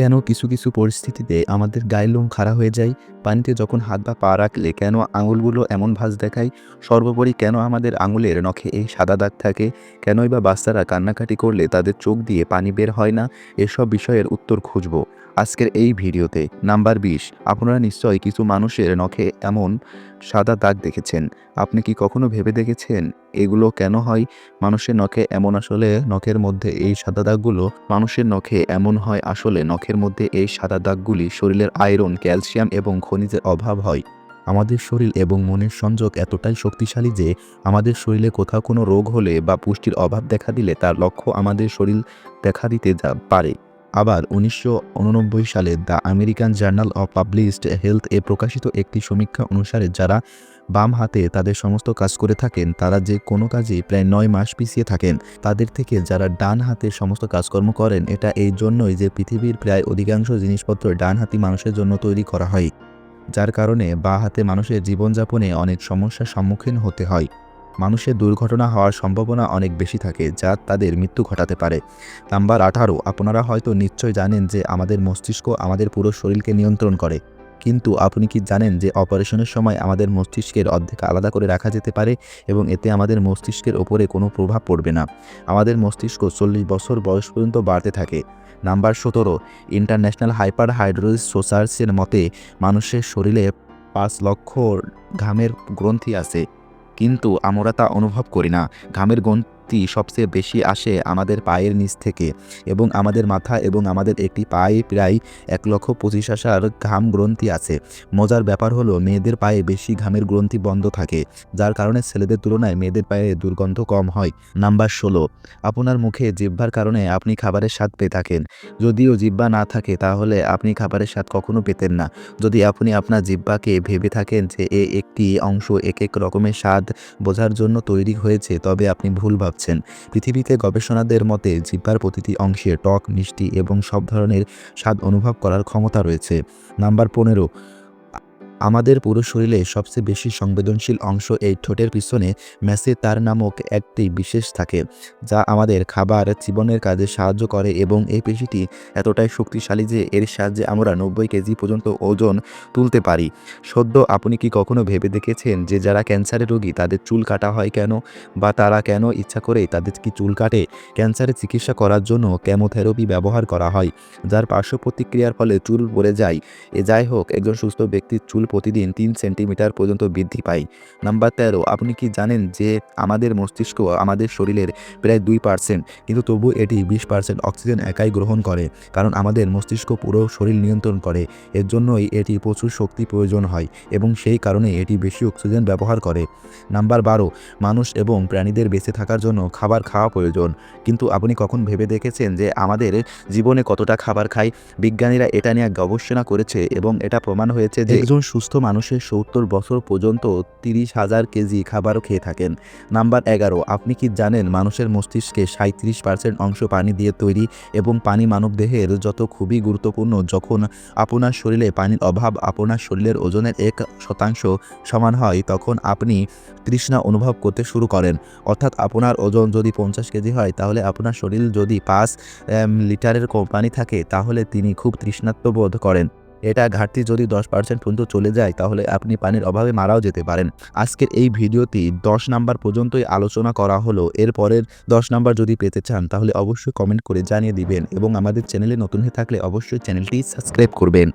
কেন কিছু কিছু পরিস্থিতিতে আমাদের গায়ের লোম খাড়া হয়ে যায়? পানিতে যখন হাত বা পা রাখলে কেন আঙুলগুলো এমন ভাজ দেখায়? সর্বোপরি কেন আমাদের আঙুলের নখে এই সাদা দাগ থাকে? কেনই বা বাচ্চারা কান্নাকাটি করলে তাদের চোখ দিয়ে পানি বের হয় না? এসব বিষয়ের উত্তর খুঁজব। আজকের এই ভিডিওতে নাম্বার বিশ, আপনারা নিশ্চয়ই কিছু মানুষের নখে এমন সাদা দাগ দেখেছেন। আপনি কি কখনো ভেবে দেখেছেন? এগুলো কেন হয়? মানুষের নখে এমন আসলে নখের মধ্যে এই সাদা দাগগুলো? মানুষের নখে এমন হয় আসলে নখের মধ্যে এই সাদা দাগগুলি শরীরের আয়রন, ক্যালসিয়াম এবং খনিজের অভাব হয়। আমাদের শরীর এবং মনের সংযোগ এতটাই শক্তিশালী যে আমাদের শরীরে কোথাও কোনো রোগ হলে বা পুষ্টির অভাব দেখা দিলে তার লক্ষ্য আমাদের শরীর দেখা দিতে যা পারে। আবার উনিশশো উননব্বই সালে the American journal of published health এ প্রকাশিত একটি সমীক্ষা অনুসারে যারা বাম হাতে তাদের সমস্ত কাজ করে থাকেন, তারা যে কোনো কাজে প্রায় নয় মাস পিছিয়ে থাকেন। তাদের থেকে যারা ডান হাতে সমস্ত কাজকর্ম করেন, এটা এই জন্যই যে পৃথিবীর প্রায় অধিকাংশ জিনিসপত্র ডান হাতি মানুষের জন্য তৈরি করা হয়, যার কারণে বা হাতে মানুষের জীবনযাপনে অনেক সমস্যার সম্মুখীন হতে হয়। মানুষের দুর্ঘটনা হওয়ার সম্ভাবনা অনেক বেশি থাকে যা তাদের মৃত্যু ঘটাতে পারে। নাম্বার আঠারো, আপনারা হয়তো নিশ্চয় জানেন যে আমাদের মস্তিষ্ক আমাদের পুরো শরীরকে নিয়ন্ত্রণ করে। কিন্তু আপনি কি জানেন যে অপারেশনের সময় আমাদের মস্তিষ্কের অর্ধেক আলাদা করে রাখা যেতে পারে এবং এতে আমাদের মস্তিষ্কের ওপরে কোনো প্রভাব পড়বে না? আমাদের মস্তিষ্ক চল্লিশ বছর বয়স পর্যন্ত বাড়তে থাকে। নাম্বার সতেরো, ইন্টারন্যাশনাল হাইপার হাইড্রোলিস সোসার্সের মতে মানুষের শরীরে পাঁচ লক্ষ ঘামের গ্রন্থি আছে। কিন্তু আমরা তা অনুভব করি না। ঘামের গ্রন্থি সবচেয়ে বেশি আসে আমাদের পায়ের নিচ থেকে এবং আমাদের মাথা এবং আমাদের একটি পায়ে প্রায় এক লক্ষ পঁচিশ হাজার ঘাম গ্রন্থি আছে। মজার ব্যাপার হলো মেয়েদের পায়ে বেশি ঘামের গ্রন্থি বন্ধ থাকে, যার কারণে ছেলেদের তুলনায় মেয়েদের পায়ে দুর্গন্ধ কম হয়। নাম্বার ষোলো, আপনার মুখে জিহ্বার কারণে আপনি খাবারের স্বাদ পেয়ে থাকেন। যদিও জিহ্বা না থাকে তাহলে আপনি খাবারের স্বাদ কখনো পেতেন না। যদি আপনি আপনার জিহ্বাকে ভেবে থাকেন যে এ একটি অংশ এক এক রকমের স্বাদ বোঝার জন্য তৈরি হয়েছে, তবে আপনি ভুল ভাবছেন। পৃথিবীতে গবেষণাদের মতে জিব্বার প্রতিটি অংশে টক, মিষ্টি এবং সব ধরনের স্বাদ অনুভব করার ক্ষমতা রয়েছে। নাম্বার পনেরো আমাদের পুরো শরীরে সবচেয়ে বেশি সংবেদনশীল অংশ এই ঠোঁটের পিছনে ম্যাসে তার নামক একটি বিশেষ থাকে, যা আমাদের খাবার জীবনের কাজে সাহায্য করে এবং এই পেশিটি এতটাই শক্তিশালী যে এর সাহায্যে আমরা নব্বই কেজি পর্যন্ত ওজন তুলতে পারি। সদ্য আপনি কি কখনো ভেবে দেখেছেন যে যারা ক্যান্সারের রোগী তাদের চুল কাটা হয় কেন? বা তারা কেন ইচ্ছা করে তাদের কি চুল কাটে? ক্যান্সারের চিকিৎসা করার জন্য কেমোথেরাপি ব্যবহার করা হয়, যার পার্শ্ব প্রতিক্রিয়ার ফলে চুল পড়ে যায়। এ যাই হোক, একজন সুস্থ ব্যক্তির চুল প্রতিদিন তিন সেন্টিমিটার পর্যন্ত বৃদ্ধি পায়। নাম্বার তেরো, আপনি কি জানেন যে আমাদের মস্তিষ্ক আমাদের শরীরের প্রায় দুই পার্সেন্ট কিন্তু তবু এটি বিশ পার্সেন্ট অক্সিজেন একাই গ্রহণ করে, কারণ আমাদের মস্তিষ্ক পুরো শরীর নিয়ন্ত্রণ করে, এর জন্যই এটি প্রচুর শক্তি প্রয়োজন হয় এবং সেই কারণে এটি বেশি অক্সিজেন ব্যবহার করে। নাম্বার বারো, মানুষ এবং প্রাণীদের বেঁচে থাকার জন্য খাবার খাওয়া প্রয়োজন, কিন্তু আপনি কখন ভেবে দেখেছেন যে আমাদের জীবনে কতটা খাবার খাই বিজ্ঞানীরা এটা নিয়ে গবেষণা করেছে এবং এটা প্রমাণ হয়েছে যে একজন সুস্থ মানুষের সত্তর বছর পর্যন্ত তিরিশ হাজার কেজি খাবারও খেয়ে থাকেন। নাম্বার এগারো, আপনি কি জানেন মানুষের মস্তিষ্কে সাঁত্রিশ পার্সেন্ট অংশ পানি দিয়ে তৈরি এবং পানি মানবদেহের যত খুবই গুরুত্বপূর্ণ, যখন আপনার শরীরে পানির অভাব আপনার শরীরের ওজনের এক শতাংশ সমান হয়, তখন আপনি তৃষ্ণা অনুভব করতে শুরু করেন। অর্থাৎ আপনার ওজন যদি পঞ্চাশ কেজি হয়, তাহলে আপনার শরীর যদি পাঁচ লিটারের কম পানি থাকে, তাহলে তিনি খুব তৃষ্ণাত্ম বোধ করেন। এটা ঘাটতি যদি দশ পার্সেন্ট পর্যন্ত চলে যায়, তাহলে আপনি পানির অভাবে মারাও যেতে পারেন। আজকের এই ভিডিওটি দশ নাম্বার পর্যন্তই আলোচনা করা হলো। এরপরের দশ নাম্বার যদি পেতে চান, তাহলে অবশ্যই কমেন্ট করে জানিয়ে দিবেন এবং আমাদের চ্যানেলে নতুন হয়ে থাকলে অবশ্যই চ্যানেলটি সাবস্ক্রাইব করবেন।